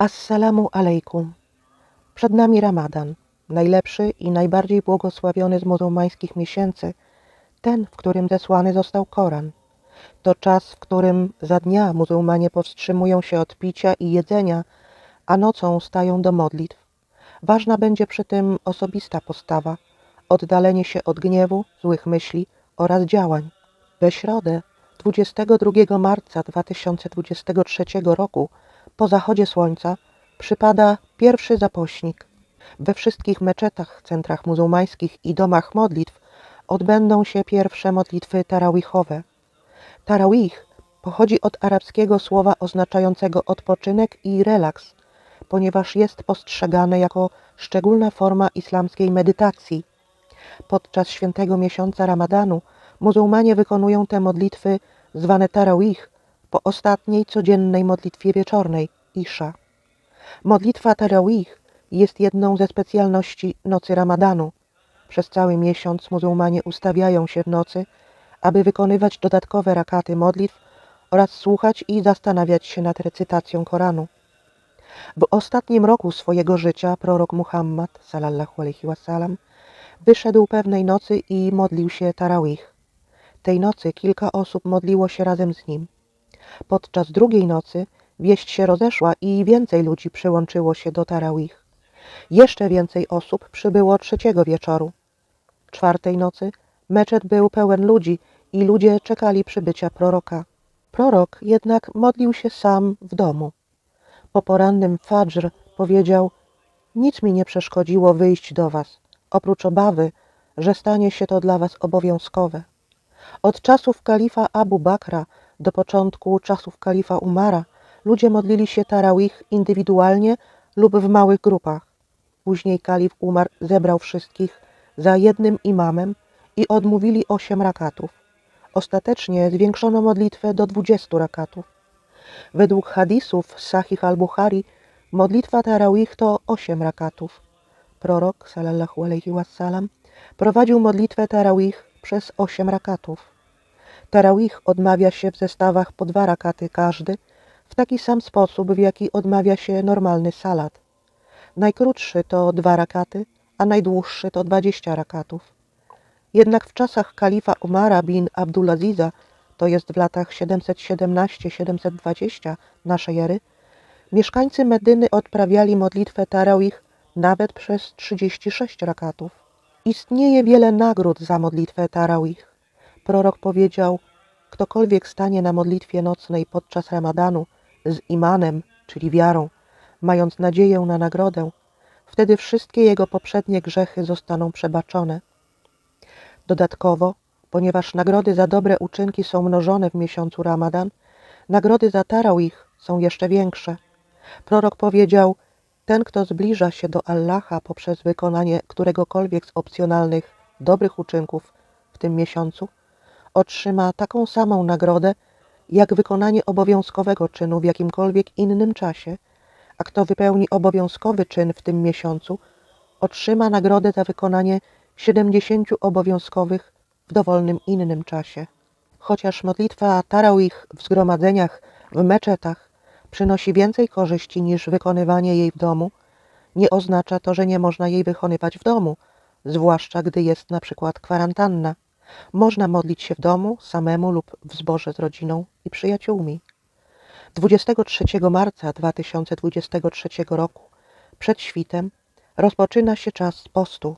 Assalamu alaikum. Przed nami Ramadan, najlepszy i najbardziej błogosławiony z muzułmańskich miesięcy, ten, w którym zesłany został Koran. To czas, w którym za dnia muzułmanie powstrzymują się od picia i jedzenia, a nocą stają do modlitw. Ważna będzie przy tym osobista postawa, oddalenie się od gniewu, złych myśli oraz działań. We środę 22 marca 2023 roku po zachodzie słońca przypada pierwszy zapośnik. We wszystkich meczetach, centrach muzułmańskich i domach modlitw odbędą się pierwsze modlitwy tarawichowe. Tarawih pochodzi od arabskiego słowa oznaczającego odpoczynek i relaks, ponieważ jest postrzegane jako szczególna forma islamskiej medytacji. Podczas świętego miesiąca Ramadanu muzułmanie wykonują te modlitwy zwane tarawih po ostatniej codziennej modlitwie wieczornej, Isza. Modlitwa tarawih jest jedną ze specjalności nocy Ramadanu. Przez cały miesiąc muzułmanie ustawiają się w nocy, aby wykonywać dodatkowe rakaty modlitw oraz słuchać i zastanawiać się nad recytacją Koranu. W ostatnim roku swojego życia prorok Muhammad sallallahu alaihi wasallam wyszedł pewnej nocy i modlił się tarawih. Tej nocy kilka osób modliło się razem z nim. Podczas drugiej nocy wieść się rozeszła i więcej ludzi przyłączyło się do tarawih. Jeszcze więcej osób przybyło trzeciego wieczoru. Czwartej nocy meczet był pełen ludzi i ludzie czekali przybycia proroka. Prorok jednak modlił się sam w domu. Po porannym fadżr powiedział: Nic mi nie przeszkodziło wyjść do was, oprócz obawy, że stanie się to dla was obowiązkowe. Od czasów kalifa Abu Bakra do początku czasów kalifa Umara ludzie modlili się tarawih indywidualnie lub w małych grupach. Później kalif Umar zebrał wszystkich za jednym imamem i odmówili osiem rakatów. Ostatecznie zwiększono modlitwę do dwudziestu rakatów. Według hadisów Sahih al-Bukhari modlitwa tarawih to osiem rakatów. Prorok sallallahu alaihi wasallam prowadził modlitwę tarawih przez osiem rakatów. Tarawih odmawia się w zestawach po dwa rakaty każdy, w taki sam sposób, w jaki odmawia się normalny salat. Najkrótszy to dwa rakaty, a najdłuższy to dwadzieścia rakatów. Jednak w czasach kalifa Umara bin Abdulaziza, to jest w latach 717-720 naszej ery, mieszkańcy Medyny odprawiali modlitwę tarawih nawet przez 36 rakatów. Istnieje wiele nagród za modlitwę tarawih. Prorok powiedział, ktokolwiek stanie na modlitwie nocnej podczas ramadanu z imanem, czyli wiarą, mając nadzieję na nagrodę, wtedy wszystkie jego poprzednie grzechy zostaną przebaczone. Dodatkowo, ponieważ nagrody za dobre uczynki są mnożone w miesiącu Ramadan, nagrody za tarawih są jeszcze większe. Prorok powiedział, ten, kto zbliża się do Allaha poprzez wykonanie któregokolwiek z opcjonalnych, dobrych uczynków w tym miesiącu, otrzyma taką samą nagrodę, jak wykonanie obowiązkowego czynu w jakimkolwiek innym czasie, a kto wypełni obowiązkowy czyn w tym miesiącu, otrzyma nagrodę za wykonanie 70 obowiązkowych w dowolnym innym czasie. Chociaż modlitwa tarawih w zgromadzeniach, w meczetach przynosi więcej korzyści niż wykonywanie jej w domu, nie oznacza to, że nie można jej wykonywać w domu, zwłaszcza gdy jest na przykład kwarantanna. Można modlić się w domu, samemu lub w zborze z rodziną i przyjaciółmi. 23 marca 2023 roku, przed świtem, rozpoczyna się czas postu.